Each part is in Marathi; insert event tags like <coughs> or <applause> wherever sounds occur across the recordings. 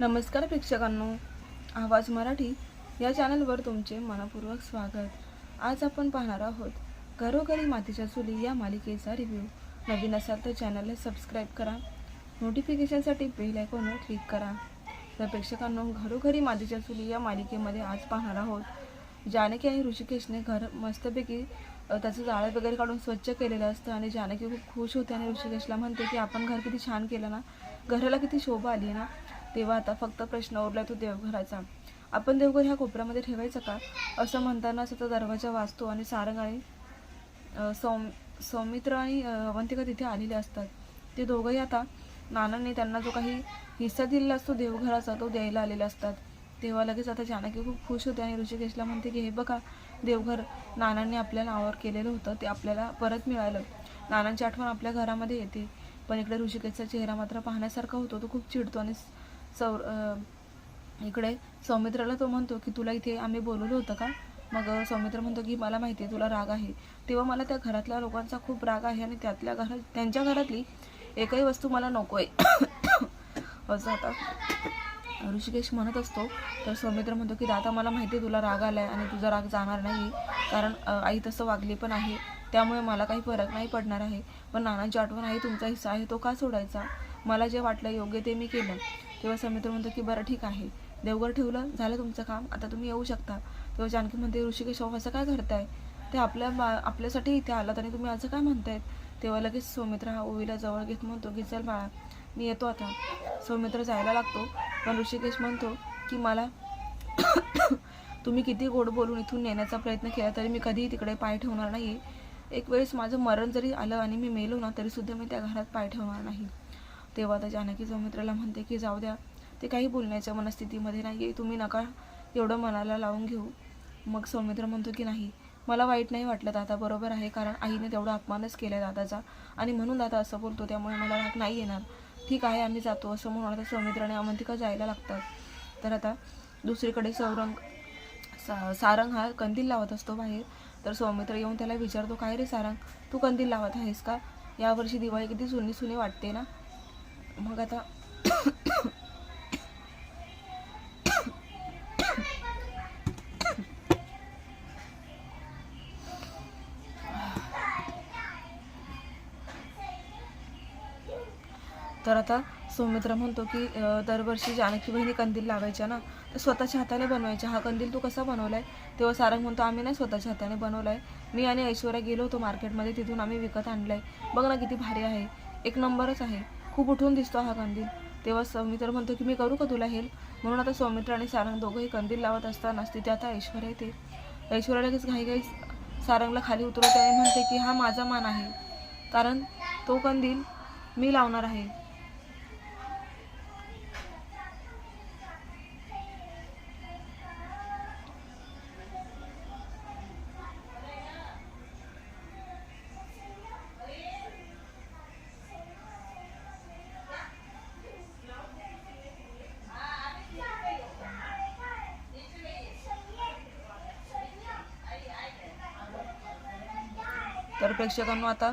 नमस्कार प्रेक्षकांनो आवाज मराठी या चॅनलवर तुमचे मनपूर्वक स्वागत. आज आपण पाहणार आहोत घरोघरी मातीच्या चुली या मालिकेचा रिव्ह्यू नवीन असाल तर चॅनलला सबस्क्राईब करा. नोटिफिकेशनसाठी बेल आयकॉनवर क्लिक करा. तर प्रेक्षकांनो घरोघरी मातीच्या चुली या मालिकेमध्ये आज पाहणार आहोत जानकी आणि ऋषिकेशने घर मस्तपैकी त्याचं जाळं वगैरे काढून स्वच्छ केलेलं असतं आणि जानकी खूप खुश होते आणि ऋषिकेशला म्हणते की आपण घर किती छान केलं ना घराला किती शोभा आली ना तेव्हा आता फक्त प्रश्न उरला तो देवघराचा. आपण देवघर ह्या कोपऱ्यामध्ये ठेवायचं का? असं म्हणतानाच आता दरवाजा वाचतो आणि सारंग आणि सौम सौमित्र आणि अवंतिका तिथे आलेले असतात. ते दोघंही आता नानांनी त्यांना जो काही हिस्सा दिलेला असतो देवघराचा तो द्यायला आलेले असतात. तेव्हा लगेच आता जानकी खूप खुश होते आणि ऋषिकेशला म्हणते की हे बघा देवघर नानांनी आपल्या नावावर केलेलं होतं ते आपल्याला परत मिळालं. नानांची आठवण आपल्या घरामध्ये येते. पण इकडे ऋषिकेशचा चेहरा मात्र पाहण्यासारखा होतो तो खूप चिडतो आणि सौर इकडे सौमित्राला तो म्हणतो की तुला इथे आम्ही बोलवलं होतं का? मग सौमित्र म्हणतो की मला माहिती आहे तुला राग आहे. तेव्हा मला त्या घरातल्या लोकांचा खूप राग आहे आणि त्यातल्या घरात त्यांच्या घरातली एकही वस्तू मला नको आहे <coughs> असं आता ऋषिकेश म्हणत असतो. तर सौमित्र म्हणतो की दादा मला माहिती आहे तुला राग आला आहे आणि तुझा राग जाणार नाही कारण आई तसं वागली पण आहे. त्यामुळे मला काही फरक नाही पडणार आहे. पण नानांची आठवण आहे तुमचा हिस्सा आहे तो का सोडायचा? मला जे वाटलं योग्य ते मी केलं. तेव्हा समित्र म्हणतो की बरं ठीक आहे. देवघर ठेवलं झालं तुमचं काम. आता तुम्ही येऊ शकता. तेव्हा जानकी म्हणते ऋषिकेश हो, असं काय करताय ते आपल्या बा आपल्यासाठी इथे आलात आणि तुम्ही असं काय म्हणतायत? तेव्हा लगेच सौमित्र हा ओवीला जवळ घेत म्हणतो की चल बाळा मी येतो आता. सौमित्र जायला लागतो पण ऋषिकेश म्हणतो की मला <coughs> तुम्ही किती गोड बोलून इथून नेण्याचा प्रयत्न केला तरी मी कधीही तिकडे पाय ठेवणार नाही एक वेळेस माझं मरण जरी आलं आणि मी मेलो ना तरीसुद्धा मी त्या घरात पाय ठेवणार नाही. तेव्हा आता जानकी सौमित्राला म्हणते की जाऊ द्या ते काही बोलण्याच्या मनस्थितीमध्ये नाही आहे तुम्ही नका एवढं मनाला लावून घेऊ. मग सौमित्र म्हणतो की नाही मला वाईट नाही वाटलं दादा बरोबर आहे कारण आईने तेवढा अपमानच केला दादाचा आणि म्हणून दादा असं बोलतो त्यामुळे मला राग नाही येणार. ठीक आहे आम्ही जातो असं म्हणून आता सौमित्राने आणि अवंतिका जायला लागतात. तर आता दुसरीकडे सौरंग सा सारंग हा कंदील लावत असतो बाहेर. तर सौमित्र येऊन त्याला विचारतो काय रे सारंग तू कंदील लावत आहेस का? यावर्षी दिवाळी किती सुनी सुनी वाटते ना? मग आता तर आता सौमित्र म्हणतो की दरवर्षी जानकी बहिणी कंदील लावायच्या ना तर स्वतःच्या हाताने बनवायच्या. हा कंदील तू कसा बनवलाय? तेव्हा सारंग म्हणतो आम्ही नाही स्वतःच्या हाताने बनवलाय. मी आणि ऐश्वर्या गेलो होतो मार्केटमध्ये तिथून आम्ही विकत आणलाय. बघ ना किती भारी आहे. एक नंबरच आहे. खूप उठून दिसतो हा कंदील. तेव्हा सौमित्र म्हणतो की मी करू का तुला हेल्प? म्हणून आता सौमित्र आणि सारंग दोघंही कंदील लावत असतानाच तिथे आता ऐश्वर्या येते. ऐश्वर्या लगेच घाईघाई सारंगला खाली उतरवते आणि म्हणते की हा माझा मान आहे. कारण तो कंदील मी लावणार आहे. तर प्रेक्षकांनो आता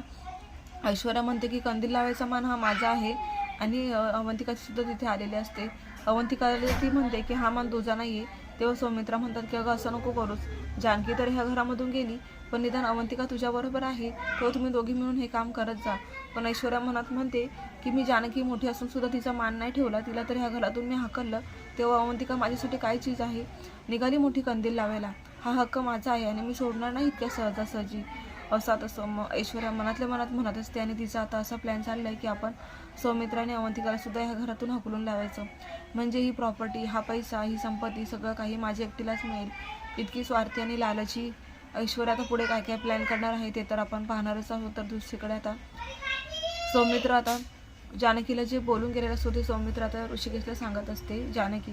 ऐश्वर्या म्हणते की कंदील लावायचा मान हा माझा आहे आणि अ, अवंतिका सुद्धा तिथे आलेली असते. अवंतिका ती म्हणते की हा मान तुझा नाही आहे तेव्हा सौमित्रा म्हणतात की अगं असं नको करूच जानकी तर ह्या घरामधून गेली पण निदान अवंतिका तुझ्याबरोबर आहे. तेव्हा तुम्ही दोघी मिळून हे काम करत जा. पण ऐश्वर्या मनात म्हणते की मी जानकी मोठी असून सुद्धा तिचा मान नाही ठेवला. तिला तर ह्या घरातून मी हाकललं. तेव्हा अवंतिका माझ्यासाठी काय चीज आहे? निघाली मोठी कंदील लावायला. हा हक्क माझा आहे आणि मी सोडणार नाही इतक्या सहजासहजी. असं आता सौ म- ऐश्वर्या मनातल्या मनात म्हणत असते आणि तिचा आता असा प्लॅन चालला आहे की आपण सौमित्राने अवंतिकाला सुद्धा ह्या घरातून हकलून लावायचं. म्हणजे ही प्रॉपर्टी हा पैसा ही संपत्ती सगळं काही माझ्या एकटीलाच मिळेल. इतकी स्वार्थी आणि लालची ऐश्वर्या आता पुढे काय काय प्लॅन करणार आहे ते तर आपण पाहणारच आहोत. तर दुसरीकडे आता सौमित्र आता जानकीला जे बोलून गेलेलं असतो ते सौमित्र आता ऋषिकेशला सांगत असते. जानकी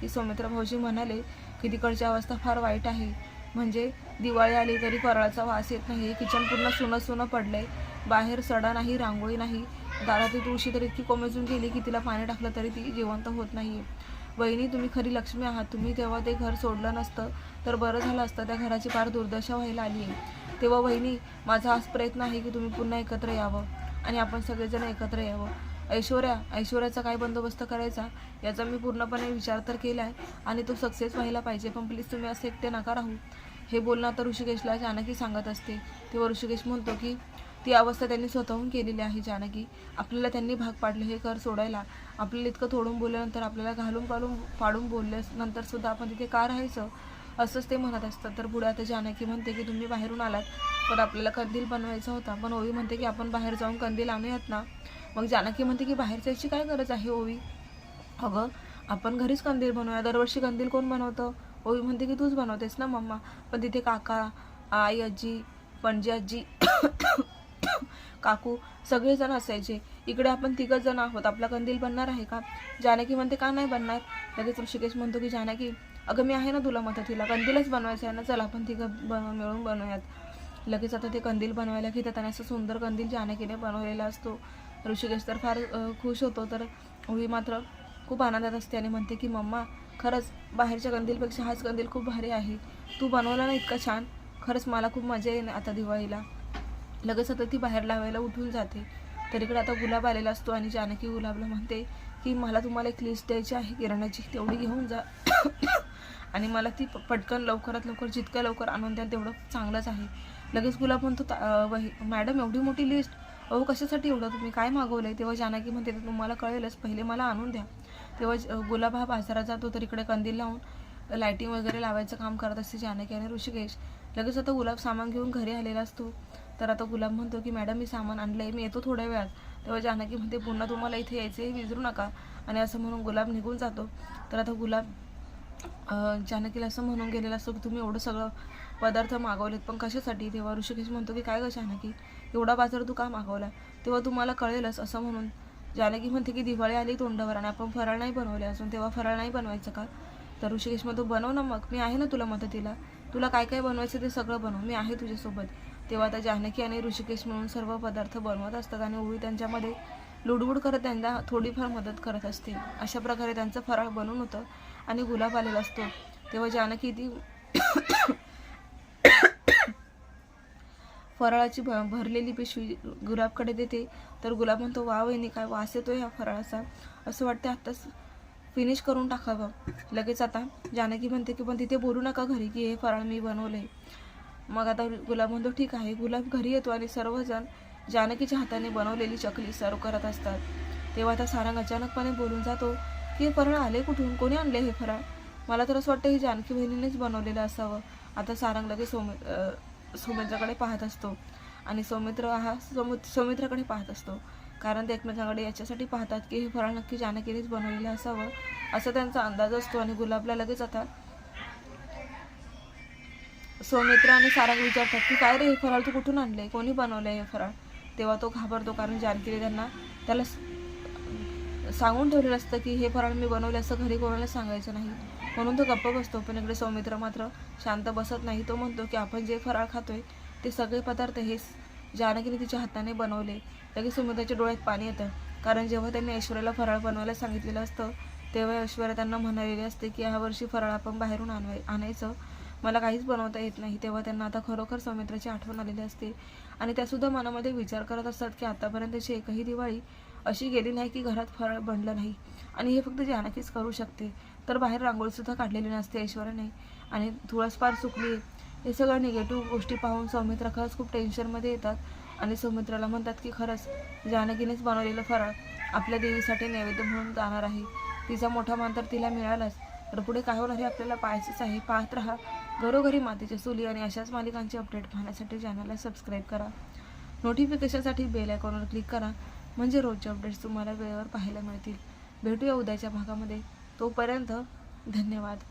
की सौमित्र भाऊजी म्हणाले की तिकडची अवस्था फार वाईट आहे. म्हणजे दिवाळी आली तरी फराळाचा वास येत नाही किचन पूर्ण सुनं सुनं पडलंय बाहेर सडा नाही रांगोळी नाही. दारातली तुळशी तर इतकी कोमेजून गेली की तिला पाणी टाकलं तरी ती जिवंत होत नाही वहिनी तुम्ही खरी लक्ष्मी आहात. तुम्ही तेव्हा ते घर सोडलं नसतं तर बरं झालं असतं. त्या घराची फार दुर्दशा व्हायला आली आहे तेव्हा वहिनी माझा हाच प्रयत्न आहे की तुम्ही पुन्हा एकत्र यावं आणि आपण सगळेजण एकत्र यावं. ऐश्वर्या ऐश्वर्याचा काय बंदोबस्त करायचा याचा मी पूर्णपणे विचार तर केला आहे आणि तो सक्सेस व्हायला पाहिजे. पण प्लीज तुम्ही असे एकटे नका राहू. हे बोलणं आता ऋषिकेशला जानकी सांगत असते. तेव्हा ऋषिकेश म्हणतो की ती अवस्था त्यांनी स्वतःहून केलेली आहे जानकी. आपल्याला त्यांनी भाग पाडले हे कर सोडायला. आपल्याला इतकं थोडून बोलल्यानंतर आपल्याला घालून पाडून पाडून बोलल्यानंतर सुद्धा आपण तिथे का राहायचं? असंच ते म्हणत असतात. तर पुढे आता जानकी म्हणते की तुम्ही बाहेरून आलात पण आपल्याला कंदील बनवायचा होता. पण ओवी म्हणते की आपण बाहेर जाऊन कंदील आणूयात ना. मग जानकी म्हणते की बाहेर जायची काय गरज आहे ओवी? अगं आपण घरीच कंदील बनवूया. दरवर्षी कंदील कोण बनवतं? ओवी म्हणते की तूच बनवतेस ना मम्मा। पण तिथे काका आई आजी पणजी आजी काकू सगळेजण असायचे. इकडे आपण तिघच जण आहोत. आपला कंदील बनणार आहे का? जानकी म्हणते का नाही बनणार? लगेच ऋषिकेश म्हणतो की जानकी अगं मी आहे ना तुला मदतीला. कंदीलच बनवायचं आहे ना? चल आपण तिघं ब मिळून बनवूयात लगेच आता ते कंदील बनवायला घेतात आणि असं सुंदर कंदील जानकीने बनवलेला असतो. ऋषिकेश तर फार खुश होतो तर ओवी मात्र खूप आनंदात असते आणि म्हणते की मम्मा खरंच बाहेरच्या कंदीलपेक्षा हाच कंदील खूप भारी आहे. तू बनवला ना इतका छान. खरंच मला खूप मजा येईल आता दिवाळीला. लगेच आता ती बाहेर लावायला उठून जाते. तरीकडे आता गुलाब आलेला असतो आणि जानकी गुलाबला म्हणते की मला तुम्हाला एक लिस्ट द्यायची आहे किराणाची. तेवढी घेऊन जा. <coughs> आणि मला ती प- पटकन लवकरात लवकर जितक्या लवकर आणून द्याल तेवढं चांगलंच आहे. लगेच गुलाब म्हणतो "ता- वही- मॅडम एवढी मोठी लिस्ट अहो कशासाठी एवढं? तुम्ही काय मागवलं आहे तेव्हा जानकी म्हणते तुम्हाला कळेलच. पहिले मला आणून द्या. तेव्हा गुलाब हा बाजारात जातो तर इकडे कंदील लावून लायटिंग वगैरे लावायचं काम करत असते जानकी आणि ऋषिकेश. लगेच आता गुलाब सामान घेऊन घरी आलेला असतो. तर आता गुलाब म्हणतो की मॅडम मी सामान आणलं आहे मी येतो थोड्या वेळात. तेव्हा जानकी म्हणते पुन्हा तुम्हाला इथे यायचं हे विसरू नका. आणि असं म्हणून गुलाब निघून जातो. तर आता गुलाब जानकीला असं म्हणून गेलेलं असतो की तुम्ही एवढं सगळं पदार्थ मागवलेत पण कशासाठी? तेव्हा ऋषिकेश म्हणतो की काय ग जानकी? एवढा बाजार तू का मागवला? तेव्हा तुम्हाला कळेलच असं म्हणून जानकी म्हणते की दिवाळी आली तोंडावर आणि आपण फराळ नाही बनवले असून तेव्हा फराळ नाही बनवायचं का? तर ऋषिकेश म्हणतो बनव ना मग. मी आहे ना तुला मदतीला. तुला काय काय बनवायचं ते सगळं बनव. मी आहे तुझ्यासोबत. तेव्हा आता जानकी आणि ऋषिकेश मिळून सर्व पदार्थ बनवत असतात आणि ओवी त्यांच्यामध्ये लुडबुड करत त्यांना थोडीफार मदत करत असते. अशा प्रकारे त्यांचं फराळ बनून होतं आणि गुलाब आलेला असतो. तेव्हा जानकी ती फराळाची भ भरलेली पिशवी गुलाबकडे देते. तर गुलाब म्हणतो वा वहिनी काय वास येतो ह्या फराळाचा. असं वाटतं आत्ताच फिनिश करून टाकावं लगेच आता जानकी म्हणते की पण तिथे बोलू नका घरी की हे फराळ मी बनवलंय. मग आता गुलाब म्हणतो ठीक आहे गुलाब घरी येतो आणि सर्वजण जानकीच्या हाताने बनवलेली चकली सर्व करत असतात. तेव्हा आता सारंग अचानकपणे बोलून जातो की हे फराळ आले कुठून? कोणी आणले हे फराळ? मला तर असं वाटतं हे जानकी बहिणीनेच बनवलेलं असावं. आता सारंग लगेच सौमि सौमित्राकडे पाहत असतो. आणि सौमित्र हा सौम सौमित्राकडे पाहत असतो. कारण ते एकमेकांकडे याच्यासाठी पाहतात की हे फराळ नक्की जानकीनेच बनवलेलं असावं असा त्यांचा अंदाज असतो आणि गुलाबला लगेच आता सौमित्र आणि सारंग विचारतात की काय रे हे फराळ तू कुठून आणलंय? कोणी बनवलंय हे फराळ? तेव्हा तो घाबरतो कारण जानकीने त्यांना त्याला सांगून ठेवलेलं असतं की हे फराळ मी बनवले असं घरी कोणाला सांगायचं नाही. म्हणून तो गप्प बसतो. पण इकडे सौमित्र मात्र शांत बसत नाही. तो म्हणतो की आपण जे फराळ खातोय ते सगळे पदार्थ हे जानकीने तिच्या हाताने बनवले. लगेच सुमित्राच्या डोळ्यात पाणी येतं. कारण जेव्हा त्यांनी ऐश्वर्याला फराळ बनवायला सांगितलेलं असतं तेव्हा ऐश्वर्या त्यांना म्हणालेली असते की ह्या वर्षी फराळ आपण बाहेरून आणवाय आणायचं. मला काहीच बनवता येत नाही. तेव्हा त्यांना आता खरोखर सौमित्राची आठवण आलेली असते. आणि त्यासुद्धा मनामध्ये विचार करत असतात की आतापर्यंतची एकही दिवाळी अशी गेली नाही की घरात फराळ बनलं नाही. आणि हे फक्त जानकीच करू शकते. तर बाहेर रांगोळीसुद्धा काढलेली नसते ऐश्वर्याने. आणि थोडंसफार सुकली हे सगळं निगेटिव्ह गोष्टी पाहून सौमित्रा खरंच खूप टेन्शनमध्ये येतात. आणि सौमित्राला म्हणतात की खरंच जानकीनेच बनवलेलं फराळ आपल्या देवीसाठी नैवेद्य म्हणून जाणार आहे. तिचा मोठा मान तर तिला मिळालाच. तर पुढे काय होणार हे आपल्याला पाहायचंच आहे. पाहत राहा. घरोघरी मातीच्या चुली आणि अशाच मालिकांचे अपडेट पाहण्यासाठी चॅनलला सबस्क्राईब करा. नोटिफिकेशनसाठी बेल आयकॉनवर क्लिक करा. म्हणजे रोजचे अपडेट्स तुम्हाला वेळेवर पाहायला मिळतील. भेटूया उद्याच्या भागामध्ये. तोपर्यंत धन्यवाद.